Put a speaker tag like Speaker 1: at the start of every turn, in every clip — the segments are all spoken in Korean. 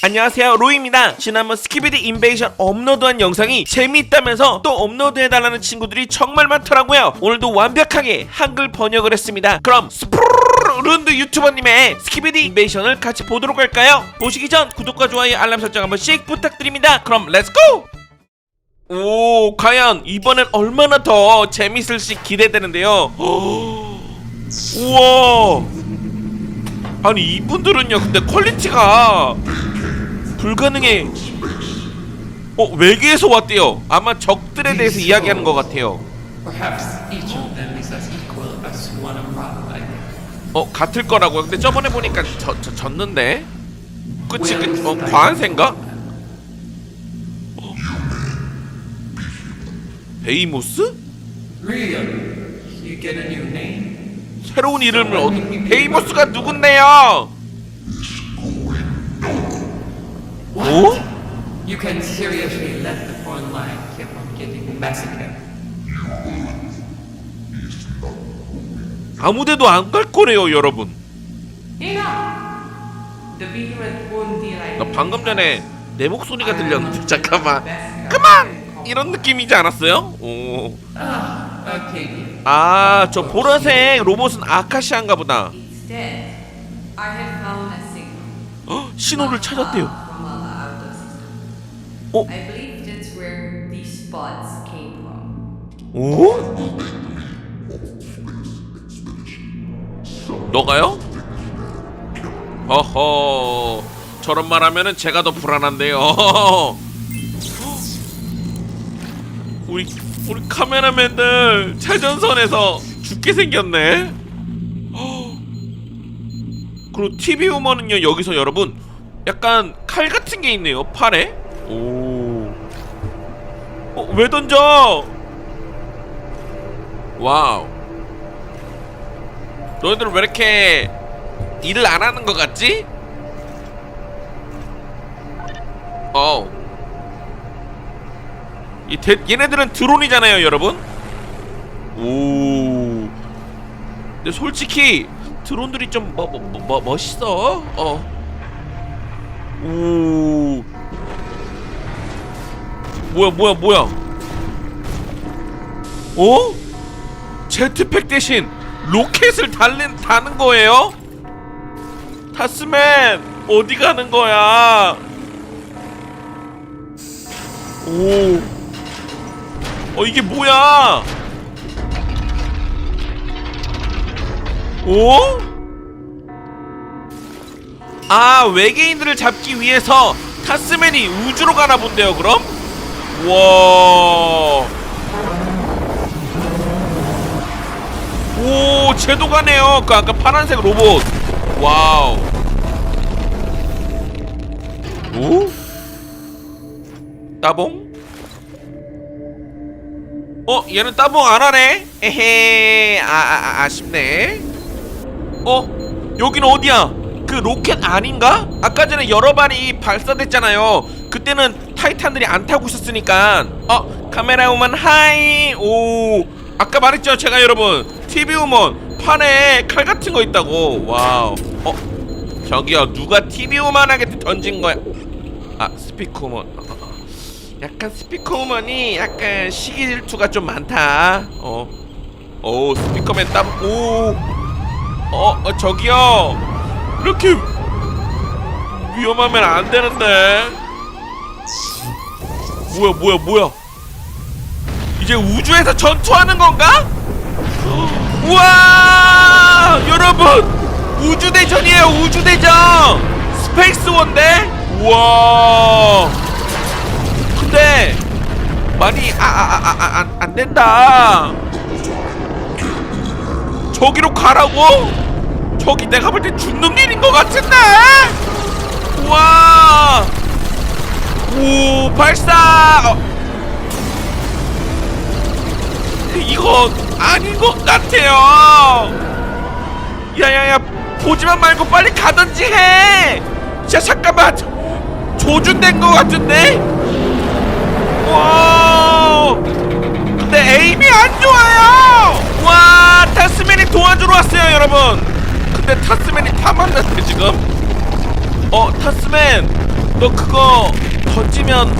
Speaker 1: 안녕하세요 로이입니다. 지난번 스키비디 인베이션 업로드한 영상이 재미있다면서 또 업로드해달라는 친구들이 정말 많더라고요. 오늘도 완벽하게 한글 번역을 했습니다. 그럼 스프르룬드 유튜버님의 스키비디 인베이션을 같이 보도록 할까요? 보시기 전 구독과 좋아요 알람 설정 한 번씩 부탁드립니다. 그럼 렛츠고! 오 과연 이번엔 얼마나 더 재밌을지 기대되는데요. 우와 아니 이분들은요 근데 퀄리티가 불가능해. 어 외계에서 왔대요. 아마 적들에 대해서 이야기하는 것 같아요. 어 같을 거라고요. 근데 저번에 보니까 저, 저 졌는데? 그치 그, 어, 과한생가? 어. 베이모스? 새로운 이름을 얻 베이모스가 누군데요? 오?
Speaker 2: You can seriously let the foreign line keep on getting massacred.
Speaker 1: 아무데도 안 갈 거래요 여러분 나 방금 전에 내 목소리가 들렸는데 잠깐만 그만! 이런 느낌이지 않았어요? 오.
Speaker 2: Ah.
Speaker 1: 아, 저 보라색 로봇은 아카시아인가 보다. 어? 신호를 찾았대요. 어? 오? 너가요? 어허. 저런 말 하면은 제가 더 불안한데요. 우리 우리 카메라맨들 최전선에서 죽게 생겼네. 그리고 TV 우먼은요 여기서 여러분 약간 칼 같은 게 있네요 팔에. 오. 어, 왜 던져? 와우. 너희들 왜 이렇게 일을 안 하는 것 같지? 어. 이 대, 얘네들은 드론이잖아요, 여러분. 오. 근데 솔직히 드론들이 좀 뭐, 뭐, 뭐, 뭐 멋있어. 어. 오. 뭐야, 뭐야, 뭐야? 어? 제트팩 대신 로켓을 달린 다는 거예요? 타스맨 어디 가는 거야? 오. 어 이게 뭐야? 오? 아 외계인들을 잡기 위해서 타스맨이 우주로 가나 본데요 그럼? 와. 오 쟤도 가네요 그 아까 파란색 로봇 와우 오? 따봉? 어 얘는 따봉 안 하네? 에헤 아, 아, 아 아쉽네. 어 여기는 어디야? 그 로켓 아닌가? 아까 전에 여러 발이 발사됐잖아요. 그때는 타이탄들이 안 타고 있었으니까. 어 카메라 우먼 하이. 오 아까 말했죠 제가 여러분. TV 우먼 판에 칼 같은 거 있다고. 와우. 어 저기요 누가 TV 우먼에게 던진 거야? 아 스피커 우먼. 어, 어, 어. 약간 스피커 우먼이 약간 시기 질투가 좀 많다. 어 오 스피커맨 땀오. 어, 어 저기요. 이렇게 위험하면 안 되는데. 뭐야 뭐야 뭐야. 이제 우주에서 전투하는 건가? 우와! 여러분! 우주대전이에요 우주대전! 스페이스 원데? 우와 근데 많이 아아안 안 된다 저기로 가라고? 저기 내가 볼 때 죽는 길인 것 같은데? 우와! 오, 발사! 어. 이거 아닌 것 같아요! 야야야, 보지만 말고 빨리 가든지 해! 자, 잠깐만! 조준된 것 같은데? 와! 근데 에임이 안 좋아요! 와, 타스맨이 도와주러 왔어요, 여러분! 근데 타스맨이 다 만났대, 지금? 어, 타스맨! 너 그거 던지면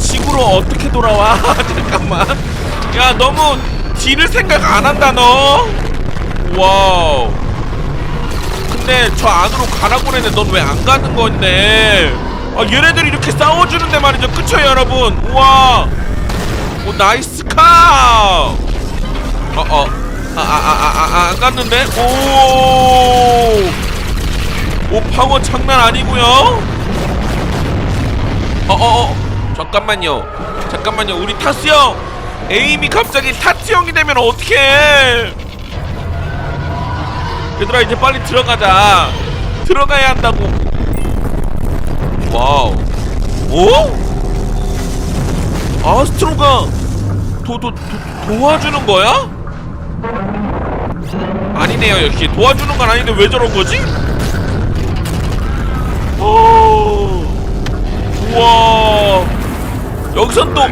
Speaker 1: 지구로 어떻게 돌아와? 잠깐만. 야 너무 뒤를 생각 안 한다 너. 와우. 근데 저 안으로 가라고 했는데 넌 왜 안 가는 건데? 아 얘네들이 이렇게 싸워주는데 말이죠. 그쵸 여러분? 우와. 오 나이스 카. 어어. 아 아 아 아안 갔는데? 오. 오 파워 장난 아니고요. 어어어 잠깐만요 잠깐만요 우리 타스 형 에임이 갑자기 타스 형이 되면 어떡해 얘들아 이제 빨리 들어가자 들어가야 한다고 와우 오? 아스트로가 도, 도, 도, 도와주는 거야? 아니네요 역시 도와주는 건 아닌데 왜 저런 거지? 오 우와 여기선 또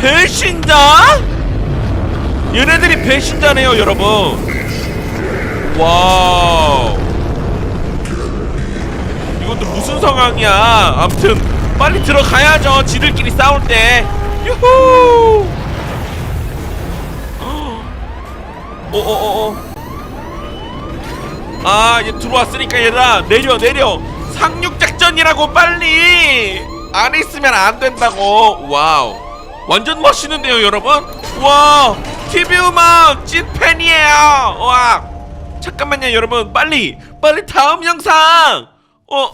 Speaker 1: 배신자? 얘네들이 배신자네요 여러분 와우 이것도 무슨 상황이야. 아무튼 빨리 들어가야죠. 지들끼리 싸울 때. 유후! 어어어어. 아 이제 들어왔으니까 얘들아 내려 내려. 상륙작전이라고 빨리. 안 있으면 안 된다고. 와우. 완전 멋있는데요 여러분? 와 TV 음악 찐팬이에요. 와. 잠깐만요 여러분. 빨리 빨리 다음 영상 어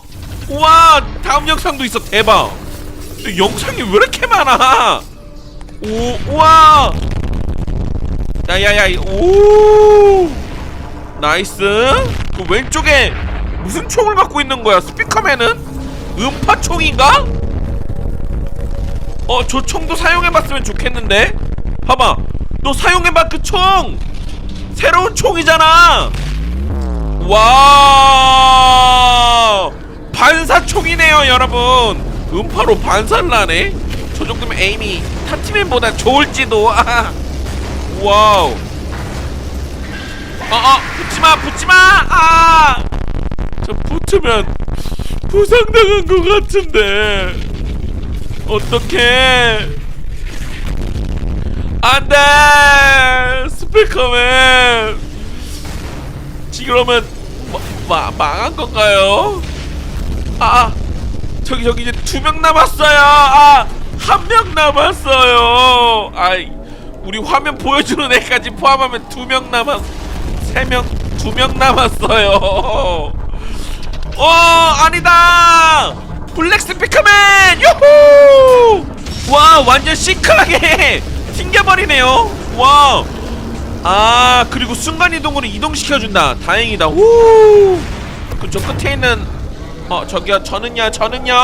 Speaker 1: 와 다음 영상도 있어. 대박. 영상이 왜 이렇게 많아? 오 우와. 야야야 오. 나이스. 그 왼쪽에 무슨 총을 갖고 있는 거야? 스피커맨은? 음파 총인가? 어 저 총도 사용해봤으면 좋겠는데? 봐봐. 너 사용해봐 그 총. 새로운 총이잖아 와 반사총이네요 여러분. 음파로 반사를 하네. 저 정도면 에임이 타티맨보다 좋을지도. 아. 와우. 어어 붙지마 붙지마! 아! 저 붙으면 부상당한 것 같은데. 어떡해. 안돼! 스피커맨! 지금 그러면 마, 마, 망한 건가요? 아 저기 저기 이제 두 명 남았어요. 아 한 명 남았어요. 아이 우리 화면 보여주는 애까지 포함하면 두 명 남았 세 명 두 명 남았어요. 어 아니다! 블랙 스피커맨! 유후! 와 완전 시크하게 튕겨버리네요. 와 아 그리고 순간이동으로 이동시켜준다. 다행이다. 후 그저 끝에 있는 어 저기요. 저는요 저는요.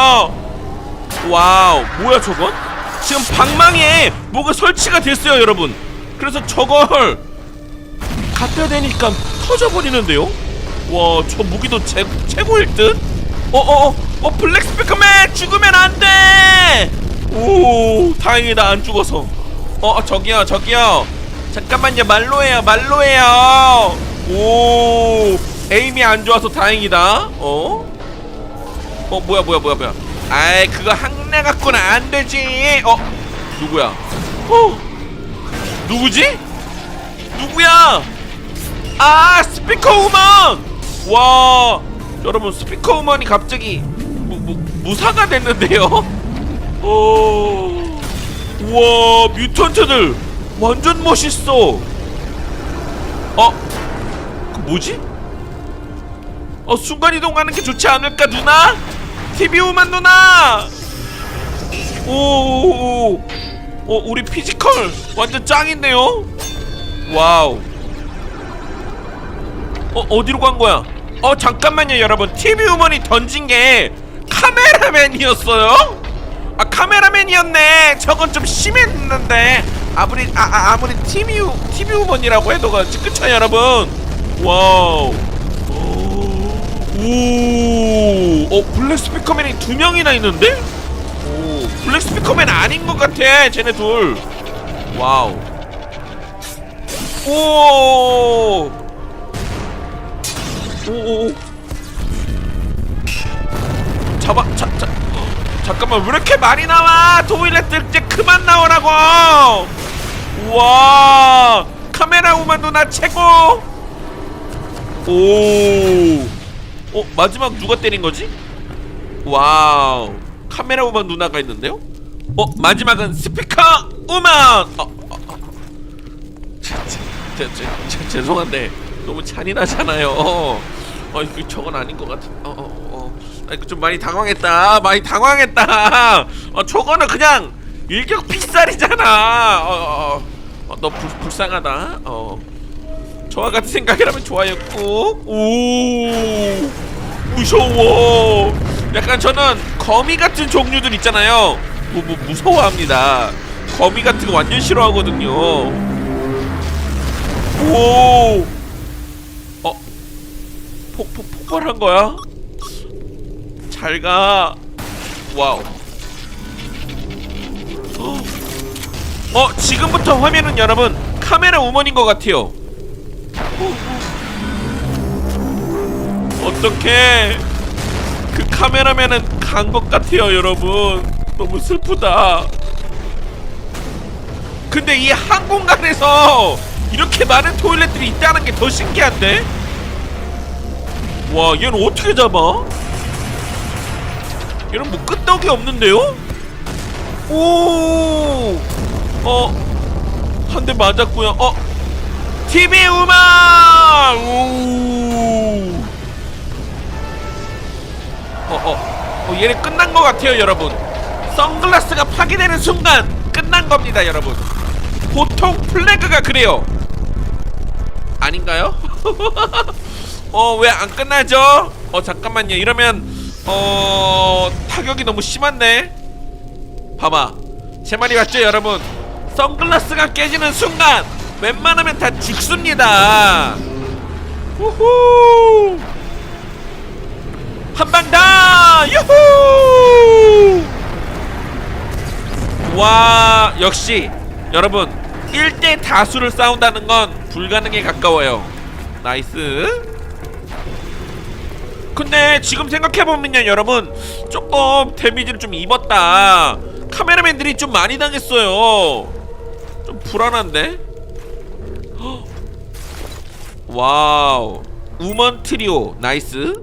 Speaker 1: 와우. 뭐야 저건? 지금 방망이에 뭐가 설치가 됐어요 여러분. 그래서 저걸 갖다 대니까 터져버리는데요? 와 저 무기도 제, 최고일 듯? 어어어. 어, 블랙 스피커맨! 죽으면 안돼! 오 다행이다. 안 죽어서. 어 저기요 저기요 잠깐만요 말로 해요 말로 해요. 오 에임이 안 좋아서 다행이다. 어? 어 뭐야 뭐야 뭐야 뭐야. 아이 그거 항내 갖고는 안 되지. 어 누구야? 어? 누구지? 누구야? 아 스피커 우먼! 와 여러분 스피커 우먼이 갑자기 무, 무, 무사가 됐는데요? 어 우와 뮤턴트들 완전 멋있어. 어? 그 뭐지? 어 순간이동하는 게 좋지 않을까 누나? TV 우먼 누나! 오, 어 우리 피지컬 완전 짱인데요. 와우. 어 어디로 간 거야? 어 잠깐만요 여러분. TV 우먼이 던진 게 카메라맨이었어요? 아 카메라맨이었네. 저건 좀 심했는데 아무리 아, 아 아무리 TV 우먼이라고 해도 그쵸 여러분. 와우. 오어 블랙 스피커맨이 두 명이나 있는데? 오. 블랙 스피커맨 아닌 것 같아 쟤네 둘. 와우. 오. 오오오. 잡아 잡 잡. 잠깐만 왜 이렇게 많이 나와? 토일렛들 이제 그만 나오라고 우와 카메라 우만 누나 최고 오 어, 마지막 누가 때린 거지? 와우 카메라 우만 누나가 있는데요? 어 마지막은 스피커 우만 어, 어, 어. 제, 제, 제, 죄송한데 너무 잔인하잖아요 어, 어 이거 저건 아닌 것 같은 어어 어, 어. 아, 이거 좀 많이 당황했다 많이 당황했다 어 저거는 그냥 일격 피살이잖아. 어, 어, 어. 어, 너 불, 불쌍하다. 어. 저와 같은 생각이라면 좋아요 꾹오. 무서워. 약간 저는 거미 같은 종류들 있잖아요. 뭐, 뭐 무서워합니다. 거미 같은 거 완전 싫어하거든요. 오. 어? 폭, 폭, 폭발한 거야? 잘 가. 와우 어 지금부터 화면은 여러분 카메라 우먼인 것 같아요. 어떻게 그 카메라맨은 간 것 같아요 여러분. 너무 슬프다. 근데 이 한 공간에서 이렇게 많은 토일렛들이 있다는 게 더 신기한데? 와 얘는 어떻게 잡아? 얘는 뭐 끄떡이 없는데요? 오 어 한 대 맞았고요 어 TV 음악 오 어, 어, 어, 얘는 끝난 것 같아요, 여러분. 선글라스가 파괴되는 순간 끝난 겁니다, 여러분. 보통 플래그가 그래요. 아닌가요? 어, 왜 안 끝나죠? 어, 잠깐만요. 이러면 어, 타격이 너무 심한데. 봐봐. 제 말이 맞죠, 여러분? 선글라스가 깨지는 순간 웬만하면 다 죽습니다. 우후! 한방 다! 유후! 와, 역시 여러분 1대 다수를 싸운다는 건 불가능에 가까워요. 나이스. 근데 지금 생각해보면요 여러분 조금 데미지를 좀 입었다 카메라맨들이 좀 많이 당했어요 좀 불안한데? 헉. 와우. 우먼 트리오. 나이스.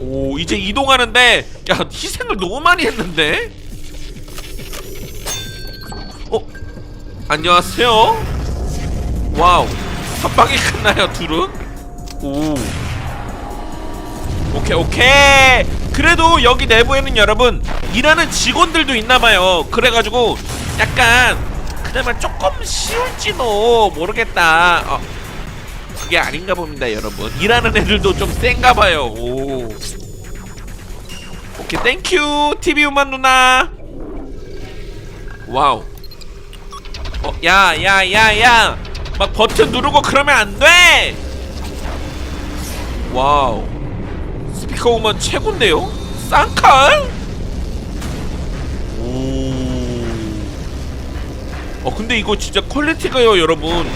Speaker 1: 오 이제 이동하는데. 야 희생을 너무 많이 했는데? 어? 안녕하세요. 와우. 한 방에 끝나요 둘은? 오. 오케이 오케이 그래도 여기 내부에는 여러분 일하는 직원들도 있나봐요. 그래가지고 약간 그나마 조금 쉬울지도 모르겠다. 어, 그게 아닌가 봅니다 여러분. 일하는 애들도 좀 센가봐요. 오. 오케이 땡큐 TV 우만 누나. 와우. 어, 야, 야, 야, 야! 막 버튼 누르고 그러면 안 돼! 와우. 스피커 우먼 최고인데요? 쌍칼? 오. 어, 근데 이거 진짜 퀄리티가요, 여러분.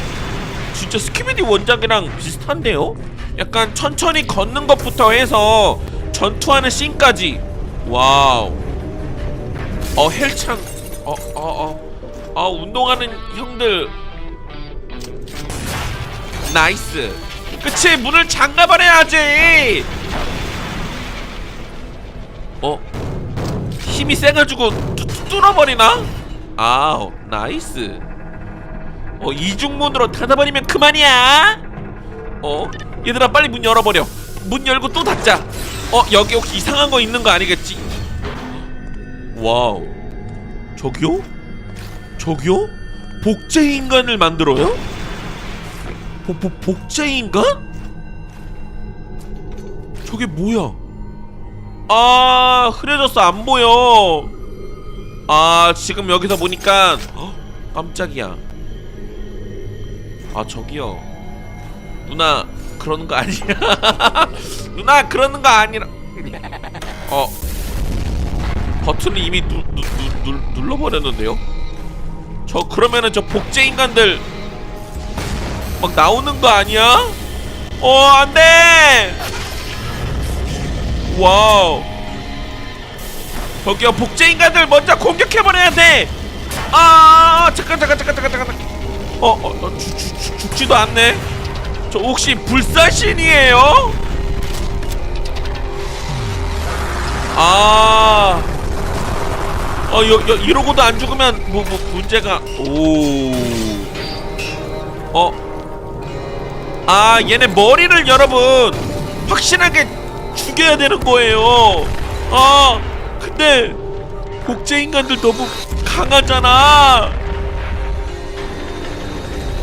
Speaker 1: 진짜 스키비디 원작이랑 비슷한데요? 약간 천천히 걷는 것부터 해서 전투하는 씬까지. 와우. 어, 헬창. 어, 어, 어. 아 운동하는 형들 나이스 그치 문을 잠가버려야지 어 힘이 세가지고 뚜, 뚜, 뚫어버리나 아우 나이스 어 이중문으로 닫아버리면 그만이야 어 얘들아 빨리 문 열어버려 문 열고 또 닫자 어 여기 혹시 이상한 거 있는 거 아니겠지 와우 저기요? 저기요? 복제 인간을 만들어요? 복, 복, 복제 인간? 저게 뭐야? 아 흐려졌어. 안 보여. 아 지금 여기서 보니까 헉, 깜짝이야. 아 저기요. 누나 그러는 거 아니야? 누나 그러는 거 아니라. 어. 버튼을 이미 누, 누, 누, 눌, 눌러버렸는데요? 저 그러면은 저 복제 인간들 막 나오는 거 아니야? 어 안돼 와우 저기요 복제 인간들 먼저 공격해버려야 돼! 아 잠깐 잠깐 잠깐 잠깐 잠깐 어, 어, 어 죽, 죽지도 않네 저 혹시 불사신이에요? 아 어, 여, 여, 이러고도 안 죽으면 뭐, 뭐 문제가 오 어? 아 얘네 머리를 여러분 확실하게 죽여야 되는 거예요. 아 근데 복제 인간들 너무 강하잖아.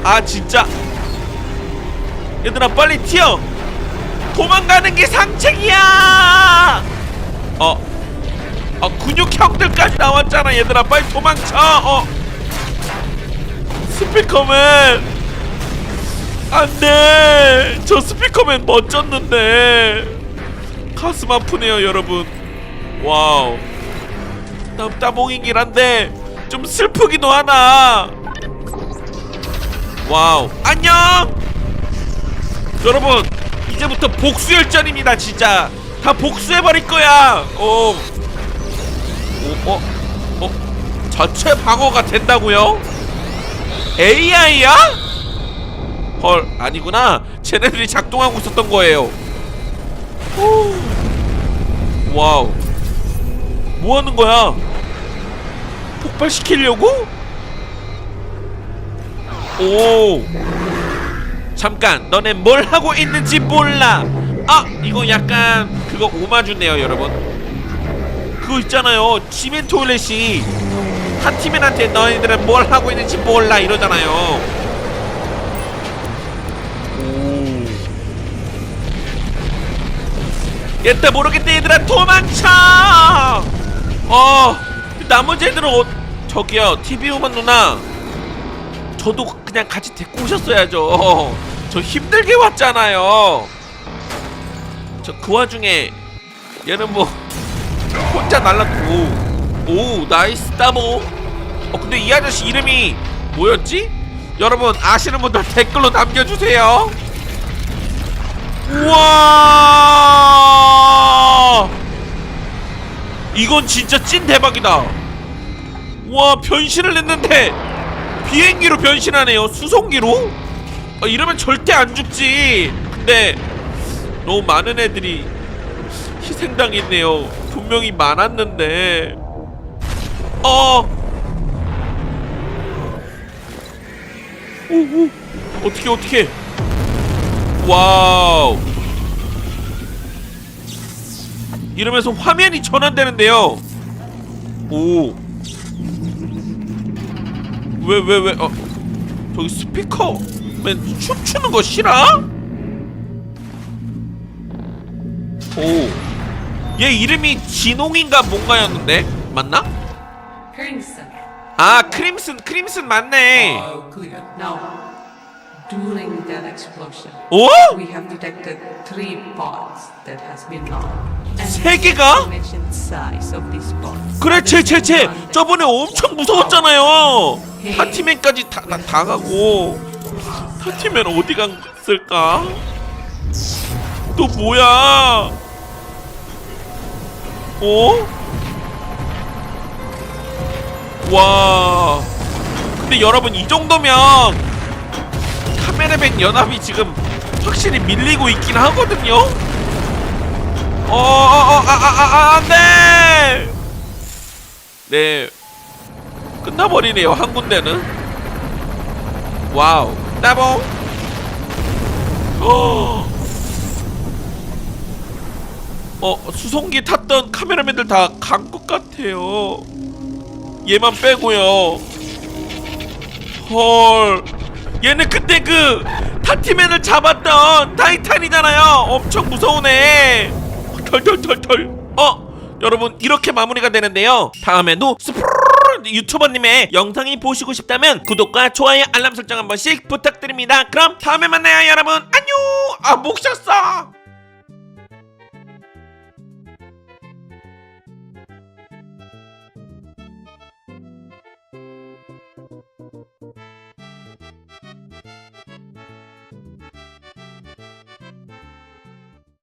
Speaker 1: 아 진짜. 얘들아 빨리 튀어. 도망가는 게 상책이야. 어. 아 근육형들까지 나왔잖아 얘들아. 빨리 도망쳐. 어. 스피커맨. 안돼. 저 스피커맨 멋졌는데 가슴 아프네요 여러분 와우 땀 따봉이긴 한데 좀 슬프기도 하나 와우 안녕 여러분 이제부터 복수 열전입니다 진짜 다 복수해버릴 거야 어. 오, 어, 어, 자체 방어가 된다고요? AI야? 헐, 아니구나. 쟤네들이 작동하고 있었던 거예요. 오, 와우. 뭐 하는 거야? 폭발시키려고? 오. 잠깐, 너네 뭘 하고 있는지 몰라. 아, 이거 약간 그거 오마주네요, 여러분. 그거 있잖아요. 지멘 토일렛이 하티맨한테 너희들은 뭘 하고 있는지 몰라 이러잖아요. 얘들 모르겠다 얘들아 도망쳐. 어 나머지 애들은 어, 저기요 TV 오만 누나 저도 그냥 같이 데리고 오셨어야죠. 저 힘들게 왔잖아요. 저 그 와중에 얘는 뭐 혼자 오, 오 나이스 따모 어 근데 이 아저씨 이름이 뭐였지? 여러분 아시는 분들 댓글로 남겨주세요 우와 이건 진짜 찐 대박이다 와 변신을 했는데 비행기로 변신하네요 수송기로 아, 이러면 절대 안 죽지 근데 너무 많은 애들이 희생당했네요. 분명히 많았는데. 어. 오오 어떻게 어떻게? 와우. 이러면서 화면이 전환되는데요. 오. 왜 왜 왜? 어. 저기 스피커맨 춤추는 거 싫어? 오. 얘 이름이 진홍인가 뭔가였는데 맞나? 아 크림슨 크림슨 맞네.
Speaker 3: During that explosion,
Speaker 1: 오?
Speaker 3: we have detected three pods that has been launched.
Speaker 1: 세 개가? 그래 쟤쟤
Speaker 3: beyond
Speaker 1: 저번에 엄청 무서웠잖아요. 타티맨까지 다, 다, 다 가고 타티맨 어디 갔을까? 또 뭐야? 어? 와. 근데 여러분 이 정도면 카메라맨 연합이 지금 확실히 밀리고 있긴 하거든요. 어, 어, 어, 아, 아, 아, 아, 안 돼! 네. 끝나버리네요, 한 군데는. 와우. 따봉! 어, 어, 수송기 탔던 카메라맨들 다 간 것 같아요. 얘만 빼고요. 헐. 얘는 그때 그 타티맨을 잡았던 타이탄이잖아요. 엄청 무서운 애. 털털털털. 어, 여러분 이렇게 마무리가 되는데요. 다음에도 스프르 유튜버님의 영상이 보시고 싶다면 구독과 좋아요, 알람 설정 한 번씩 부탁드립니다. 그럼 다음에 만나요, 여러분. 안녕. 아, 목 쉬었어.